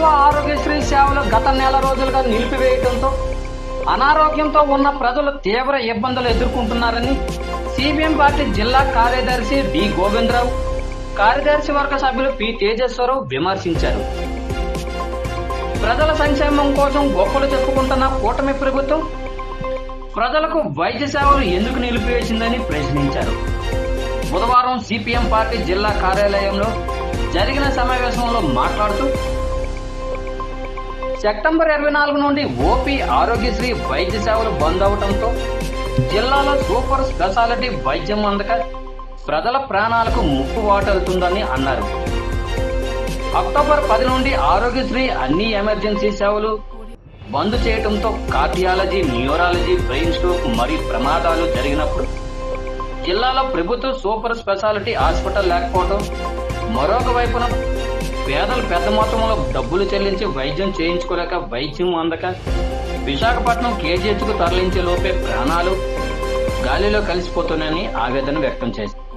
ప్రభుత్వ ఆరోగ్యశ్రీ సేవలు గత నెల రోజులుగా నిలిపివేయడంతో అనారోగ్యంతో ఉన్న ప్రజలు తీవ్ర ఇబ్బందులు ఎదుర్కొంటున్నారని సిపిఎం పార్టీ జిల్లా కార్యదర్శి బి గోవిందరావు కార్యదర్శి వర్గ సభ్యులు పి తేజేశ్వరరావు విమర్శించారు. ప్రజల సంక్షేమం కోసం గొప్పలు చెప్పుకుంటున్న కూటమి ప్రభుత్వం ప్రజలకు వైద్య సేవలు ఎందుకు నిలిపివేసిందని ప్రశ్నించారు. బుధవారం సిపిఎం పార్టీ జిల్లా కార్యాలయంలో జరిగిన సమావేశంలో మాట్లాడుతూ సెప్టెంబర్ ఇరవై నాలుగు నుండి ఓపీ ఆరోగ్యశ్రీ వైద్య సేవలు బంద్ అవడంతో జిల్లాలో సూపర్ స్పెషాలిటీ వైద్యం అందక ప్రజల ప్రాణాలకు ముప్పు వాటవుతుందని అన్నారు. అక్టోబర్ పది నుండి ఆరోగ్యశ్రీ అన్ని ఎమర్జెన్సీ సేవలు బంద్ చేయడంతో కార్డియాలజీ న్యూరాలజీ బ్రెయిన్ స్ట్రోక్ మరియు ప్రమాదాలు జరిగినప్పుడు జిల్లాలో ప్రభుత్వ సూపర్ స్పెషాలిటీ హాస్పిటల్ లేకపోవడం మరొక వైపున పేదలు పెద్ద మొత్తంలో డబ్బులు చెల్లించి వైద్యం చేయించుకోలేక వైద్యం అందక విశాఖపట్నం కేజీహెచ్కు తరలించే లోపే ప్రాణాలు గాలిలో కలిసిపోతున్నాయని ఆవేదన వ్యక్తం చేశారు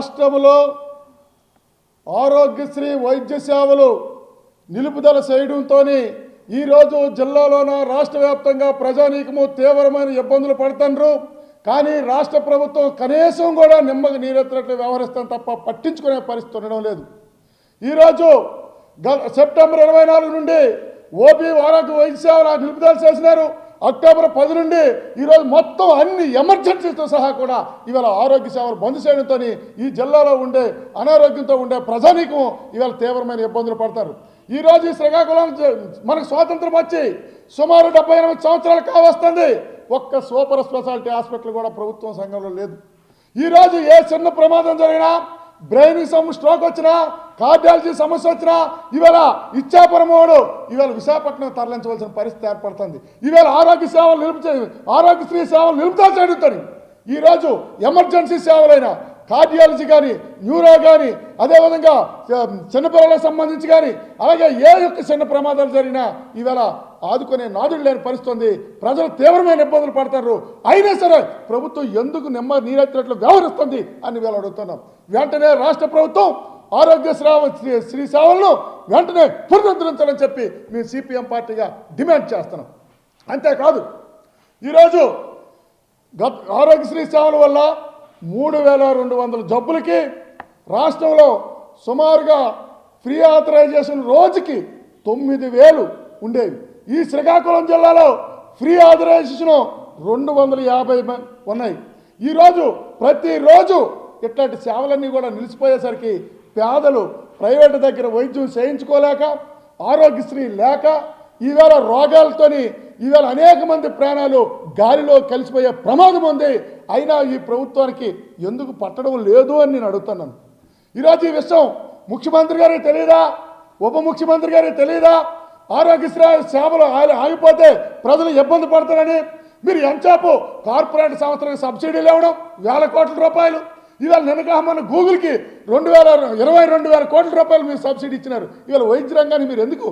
రాష్ట్రంలో ఆరోగ్యశ్రీ వైద్య సేవలు నిలుపుదల చేయడంతో ఈరోజు జిల్లాలోన రాష్ట్ర వ్యాప్తంగా ప్రజానీకము తీవ్రమైన ఇబ్బందులు పడుతున్నారు కానీ రాష్ట్ర ప్రభుత్వం కనీసం కూడా నిమ్మకి నీరెత్తినట్లు వ్యవహరిస్తాం తప్ప పట్టించుకునే పరిస్థితి ఉండడం లేదు. ఈరోజు గ- సెప్టెంబర్ ఇరవై నాలుగు నుండి ఓపీ ఆరోగ్య వైద్య సేవలు నిలుపుదల చేసినారు. అక్టోబర్ పది నుండి ఈరోజు మొత్తం అన్ని ఎమర్జెన్సీతో సహా కూడా ఇవాళ ఆరోగ్య సేవలు బంద్ చేయడంతో ఈ జిల్లాలో ఉండే అనారోగ్యంతో ఉండే ప్రజానీకం ఇవాళ తీవ్రమైన ఇబ్బందులు పడతారు. ఈరోజు ఈ శ్రీకాకుళం మనకు స్వాతంత్రం వచ్చి సుమారు డెబ్బై ఎనిమిది సంవత్సరాలు కావస్తుంది. ఒక్క సూపర్ స్పెషాలిటీ హాస్పిటల్ కూడా ప్రభుత్వం సంఘంలో లేదు. ఈరోజు ఏ చిన్న ప్రమాదం జరిగినా బ్రెయిన్ సమ్ స్ట్రోక్ వచ్చినా కార్డియాలజీ సమస్య వచ్చినా ఇవాళ ఇచ్చాపురమోడు ఇవాళ విశాఖపట్నం తరలించవలసిన పరిస్థితి ఏర్పడుతుంది. ఇవాళ ఆరోగ్య సేవలు నిలుపు ఆరోగ్యశ్రీ సేవలు నిలుపుతా చేయడం ఈరోజు ఎమర్జెన్సీ సేవలైన కార్డియాలజీ కానీ న్యూరో కానీ అదేవిధంగా చిన్నపిల్లలకు సంబంధించి కానీ అలాగే ఏ యొక్క చిన్న ప్రమాదాలు జరిగినా ఈవేళ ఆదుకునే నాదుడు లేని పరిస్థితుంది. ప్రజలు తీవ్రమైన ఇబ్బందులు పడతారు. అయినా సరే ప్రభుత్వం ఎందుకు నెమ్మ నీరెత్తినట్లు వ్యవహరిస్తుంది అని వీళ్ళు అడుగుతున్నాం. వెంటనే రాష్ట్ర ప్రభుత్వం ఆరోగ్య శ్రావ శ్రీ శ్రీ సేవలను వెంటనే పునరుద్ధరించాలని చెప్పి మేము సిపిఎం పార్టీగా డిమాండ్ చేస్తున్నాం. అంతేకాదు ఈరోజు గత ఆరోగ్యశ్రీ సేవల వల్ల మూడు వేల రెండు వందల జబ్బులకి రాష్ట్రంలో సుమారుగా ఫ్రీ ఆథరైజేషన్ రోజుకి తొమ్మిది వేలు ఉండేవి. ఈ శ్రీకాకుళం జిల్లాలో ఫ్రీ ఆథరైజేషన్ రెండు వందల యాభై ఉన్నాయి. ఈరోజు ప్రతిరోజు ఇట్లాంటి సేవలన్నీ కూడా నిలిచిపోయేసరికి పేదలు ప్రైవేటు దగ్గర వైద్యం చేయించుకోలేక ఆరోగ్యశ్రీ లేక ఈవేళ రోగాలతోని ఈవేళ అనేక మంది ప్రాణాలు గాలిలో కలిసిపోయే ప్రమాదం ఉంది. అయినా ఈ ప్రభుత్వానికి ఎందుకు పట్టడం లేదు అని నేను అడుగుతున్నాను. ఈరోజు ఈ విషయం ముఖ్యమంత్రి గారికి తెలియదా ఉప ముఖ్యమంత్రి గారికి తెలియదా ఆరోగ్యశ్రీ సేవలు ఆగిపోతే ప్రజలు ఇబ్బంది పడతారని మీరు ఎంచాపు కార్పొరేట్ సంస్థలకు సబ్సిడీలు ఇవ్వడం వేల కోట్ల రూపాయలు. ఇవాళ నిన్నకామన్న గూగుల్కి రెండు వేల ఇరవై రెండు వేల కోట్ల రూపాయలు మీరు సబ్సిడీ ఇచ్చినారు. ఇవాళ వైద్య రంగాన్ని మీరు ఎందుకు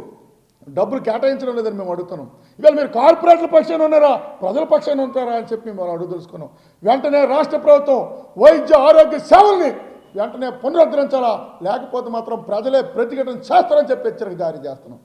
డబ్బులు కేటాయించడం లేదని మేము అడుగుతున్నాం. ఇవాళ మీరు కార్పొరేట్ల పక్షాన ఉన్నారా? ప్రజల పక్షాన ఉంటారా అని చెప్పి మేము అడుగు తెలుసుకున్నాం. వెంటనే రాష్ట్ర ప్రభుత్వం వైద్య ఆరోగ్య సేవల్ని వెంటనే పునరుద్ధరించాలా? లేకపోతే మాత్రం ప్రజలే ప్రతిఘటన చేస్తారని చెప్పి హెచ్చరిక జారీ చేస్తున్నాం.